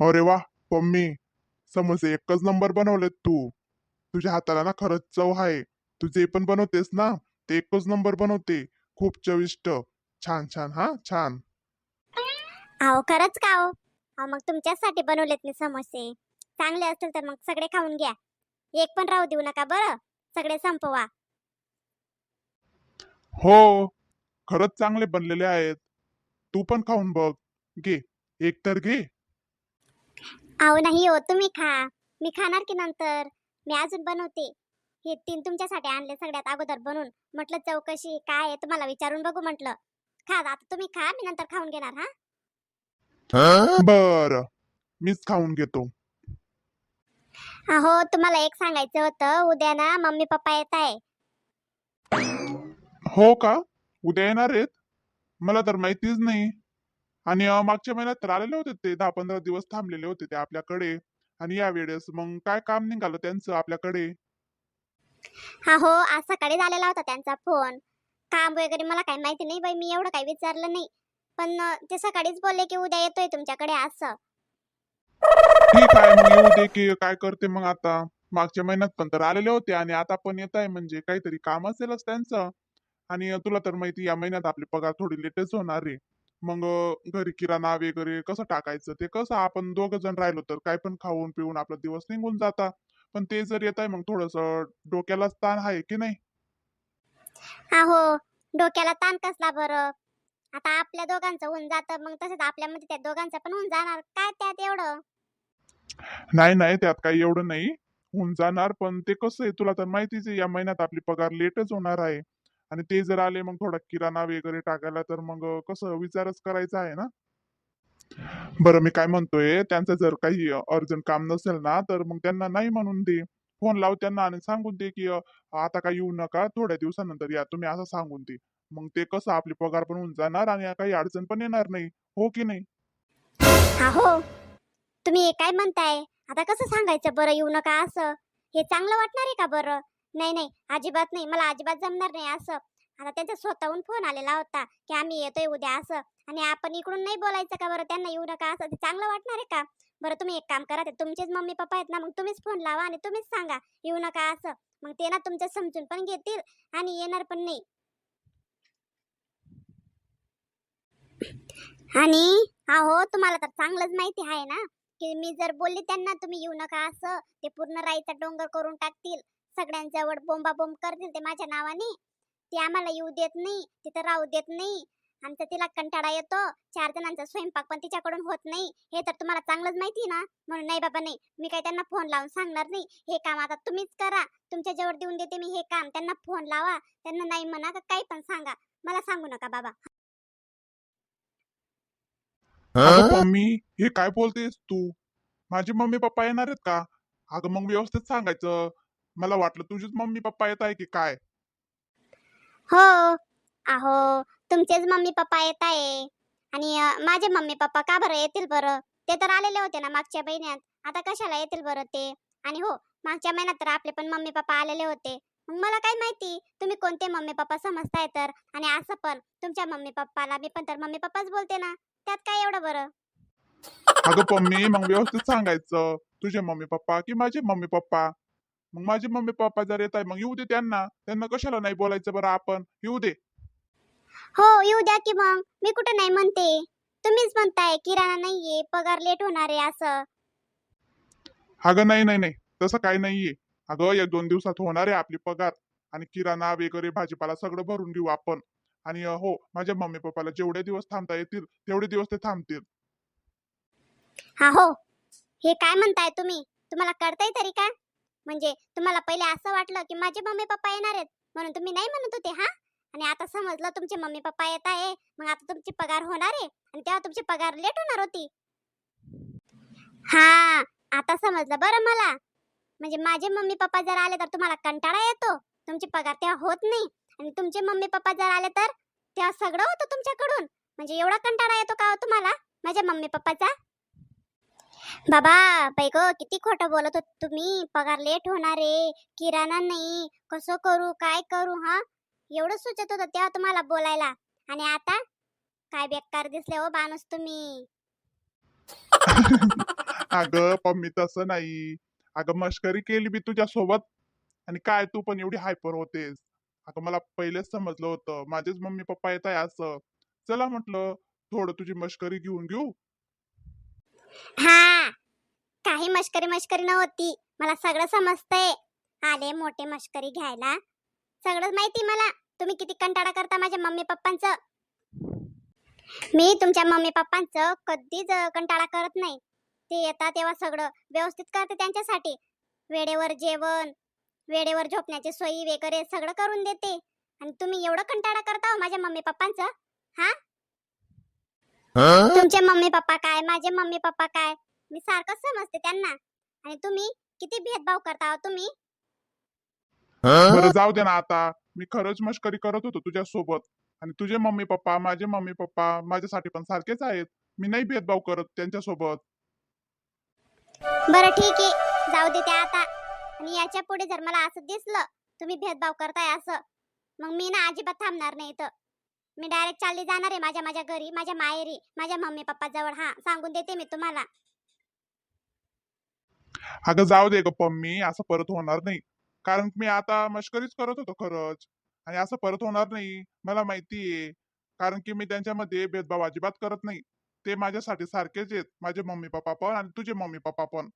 अरे वा पम्मी. समोसे एकच नंबर बनवलेत तू. तुझ्या हाताला ना खरंच चव आहे. तू जे पण बनवतेस ना ते एकच नंबर बनवते. खूप चविष्ट. छान छान हा छान. अहो खरंच का हो? अहो मग तुमच्यासाठी बनवलेत मी समोसे. चांगले असतील तर मग सगळे खाऊन घ्या. एक पण राहू देऊ नका बरं. सगळे संपवा. हो खरंच चांगले बनलेले आहेत. तू पण खाऊन बघ. घे एक तर घे. अहो नाही हो तुम्ही खा. मी खाणार की नंतर? मी अजून बनवते. हे तीन तुमच्यासाठी आणले सगळ्यात अगोदर बनवून. म्हटलं चौकशी काय आहे तुम्हाला विचारून बघू म्हटलं. खा आता तुम्ही खा मी नंतर खाऊन घेणार हा? बर. मीच खाऊन घेतो. अहो तुम्हाला एक सांगायचं होतं. उद्या ना मम्मी पप्पा येत आहे. हो का? उद्या येणार आहेत? मला तर माहितीच नाही. आणि मागच्या महिन्यात तर आलेले होते ते दहा पंधरा दिवस थांबलेले होते ते आपल्याकडे. आणि या वेळेस मग काय काम निघालं त्यांचं आपल्याकडे? हा हो आज सकाळी झालेला होता त्यांचा फोन. काम वगैरे मला काही माहिती नाही बाई मी एवढं काही विचारलं नाही. पण ते सकाळीच बोलले की उद्या येतोय तुमच्याकडे असं. ठीक आहे मग येऊ दे की काय करते मग आता? मागच्या महिन्यात पण तर आलेले होते आणि आता पण येत आहे म्हणजे काहीतरी काम असेलच त्यांचं. आणि तुला तर माहिती या महिन्यात आपली पगार थोडी लेटेस्ट होणार आहे. मग घरी किराणा वगैरे कसं टाकायचं? ते कसं आपण दोघ जण राहिलो तर काय पण खाऊन पिऊन आपला दिवस निघून जाता. पण ते जर येत आहे मग थोडस डोक्याला ताण आहे की नाही? हा हो. डोक्याला ताण कसला बरं? आता आपल्या दोघांचं होऊन जातं मग तसंच आपल्यामध्ये त्या दोघांचं पण होऊन जाणार. काय त्यात एवढं? नाही नाही त्यात काही एवढं नाही. होऊन जाणार पण ते कसं आहे तुला तर माहितीच आहे या महिन्यात आपली पगार लेटच होणार आहे. आणि ते जर आले मग थोडा किराणा वगैरे टाकायला तर मग कसं विचारच करायचा आहे ना? बरं मी काय म्हणतोय त्यांचं जर काही अर्जंट काम नसेल ना तर मग त्यांना नाही म्हणून दे. फोन लाव त्यांना आणि सांगून दे की आता काय येऊ नका थोड्या दिवसानंतर या तुम्ही असं सांगून दे. मग ते कसं आपली पगार पण होऊन जाणार आणि काही अडचण पण येणार नाही. हो की नाही? हा हो. तुम्ही काय म्हणताय? आता कसं सांगायचं? बरं येऊ नका असं. हे चांगलं वाटणार आहे का बरं? नाही नाही अजिबात नाही मला अजिबात जमणार नाही असं. आता त्यांचा स्वतःहून फोन आलेला होता की आम्ही येतोय उद्या असं. आणि आपण इकडून नाही बोलायचं का बरं? त्यांना येऊ नका असं. ते चांगलं वाटणार आहे का? बरं तुम्ही एक काम करा ते तुमचेच मम्मी पप्पा आहेत ना मग तुम्हीच फोन लावा आणि तुम्हीच सांगा येऊ नका असं. मग ते ना तुमचं समजून पण घेतील आणि येणार पण नाही. आणि अहो तुम्हाला तर चांगलंच माहिती आहे ना की मी जर बोलली त्यांना तुम्ही येऊ नका असं. ते पूर्ण राईचा डोंगर करून टाकतील. सगळ्यांजवळ बोंबा बोंब करतील ते माझ्या नावाने. ते आम्हाला येऊ देत नाही तिथं राहू देत नाही. आमचा तिला कंटाळा येतो. चार जणांचा स्वयंपाक पण तिच्याकडून होत नाही. हे तर तुम्हाला चांगलंच माहिती आहे ना? म्हणून नाही बाबा नाही. मी काही त्यांना फोन लावून सांगणार नाही. हे काम आता तुम्हीच करा. तुमच्या जवळ देऊन देते मी हे काम. त्यांना फोन लावा. त्यांना नाही म्हणा का काही पण सांगा. मला सांगू नका बाबा. अगं मम्मी हे काय बोलतेस तू? माझे मम्मी पप्पा येणार आहेत का? अगं मग व्यवस्थित सांगायचं. मला वाटलं तुझीच मम्मी पप्पा येत आहे की काय? हो. अहो तुमचेच मम्मी पप्पा येत आहे. आणि अं, माझे मम्मी पप्पा का बरं येतील बरं? ते तर आलेले होते ना मागच्या महिन्यात. आता कशाला येतील बरं ते? आणि हो मागच्या महिन्यात तर आपले पण मम्मी पप्पा आलेले होते. मग मला काय माहिती? तुम्ही कोणते मम्मी पप्पा समजताय तर? आणि असं पण तुमच्या मम्मी पप्पाला मी पण तर मम्मी पप्पाच बोलते ना. त्यात काय एवढं बरं? अगं पम्मी मग व्यवस्थित सांगायचं. तुझे मम्मी पप्पा की माझे मम्मी पप्पा मग माझे मम्मी पप्पा जर येत आहे मग येऊ दे त्यांना. त्यांना कशाला नाही बोलायचं बरं आपण? येऊ दे. हो येऊ द्या की मग. मी कुठं नाही म्हणते. तुम्हीच म्हणताय किराणा नाहीये पगार लेट होणार आहे असं. अगं नाही नाही नाही. तसं काही नाहीये. अगं एक दोन दिवसात होणार आहे आपली पगार. आणि किराणा वगैरे भाजीपाला सगळं भरून घेऊ आपण. आणि अं, हो माझ्या मम्मी पप्पाला जेवढे दिवस थांबता येतील तेवढे दिवस ते थांबतील. हा हो. हे काय म्हणताय तुम्ही? तुम्हाला कळतंय तरी का? म्हणजे तुम्हाला पहिले असं वाटलं की माझे मम्मी पप्पा येणार आहेत म्हणून तुम्ही नाही म्हणत होते हा? आणि आता समजलं तुमचे मम्मी पप्पा येत आहे मग आता तुमची पगार होणार आहे आणि तेव्हा तुमची पगार लेट होणार होती. हा आता समजलं बरं मला. म्हणजे माझे मम्मी पप्पा जर आले तर तुम्हाला कंटाळा येतो. तुमची पगार तेव्हा होत नाही. आणि तुमचे मम्मी पप्पा जर आले तर तेव्हा सगळं होतं तुमच्याकडून. म्हणजे एवढा कंटाळा येतो का हो तुम्हाला माझ्या मम्मी पप्पाचा? बाबा बाई किती खोटं बोलत होत तुम्ही. पगार लेट होणार आहे किराणा नाही. कसं करू काय करू हा? एवढं सुचत होतं तेव्हा तुम्हाला बोलायला. आणि आता? काय बेकार दिसले हो बाणूस तुम्ही. अगं पम्मी तसं नाही. अगं मस्करी केली मी तुझ्या सोबत आणि काय तू पण एवढी हायपर होतेस. अगं मला पहिलेच समजलं होतं. माझेच मम्मी पप्पा येत आहे असं. चला म्हटलं थोडं तुझी मस्करी घेऊन घेऊ. हा. काही मश्करी मश्करी नव्हती मला सगळं समजतंय. आले मोठे मश्करी घ्यायला. सगळं माहिती मला. तुम्ही किती कंटाळा करता माझ्या मम्मी पप्पांचं. मी तुमच्या मम्मी पप्पांचं कधीच कंटाळा करत नाही. ते येतात तेव्हा सगळं व्यवस्थित करते त्यांच्यासाठी. वेळेवर जेवण वेळेवर झोपण्याची सोयी वगैरे सगळं करून देते. आणि तुम्ही एवढं कंटाळा करता हो माझ्या मम्मी पप्पांचं. हा? तुमचे मम्मी पप्पा काय? माझे मम्मी पप्पा काय? मी सारखंच समजते त्यांना. आणि तुम्ही किती भेदभाव करता हो तुम्ही? बरं जाऊ दे ना आता. मी खरंच मस्करी करत होतो तुझ्या सोबत आणि तुझे मम्मी पप्पा माझे मम्मी पप्पा माझ्यासाठी पण सारखेच आहेत. मी नाही भेदभाव करत त्यांच्यासोबत बरं ठीक आहे. जाऊ दे त्या आता. आणि याच्यापुढे जर मला असं दिसलं तुम्ही भेदभाव करताय असं मग मी ना अजिबात थांबणार नाही इथं. मी डायरेक्ट चालली जाणार आहे माझ्या माझ्या घरी माझ्या माहेरी माझ्या मम्मी पप्पा जवळ हा सांगून देते मी तुम्हाला. अगं जाऊ दे ग पम्मी असं परत होणार नाही. कारण मी आता मश्करीच करत होतो खरंच. आणि असं परत होणार नाही मला माहितीये कारण की मी त्यांच्यामध्ये भेदभाव अजिबात करत नाही. ते माझ्यासाठी सारखेच आहेत माझे मम्मी पप्पा पण आणि तुझे मम्मी पप्पा पण.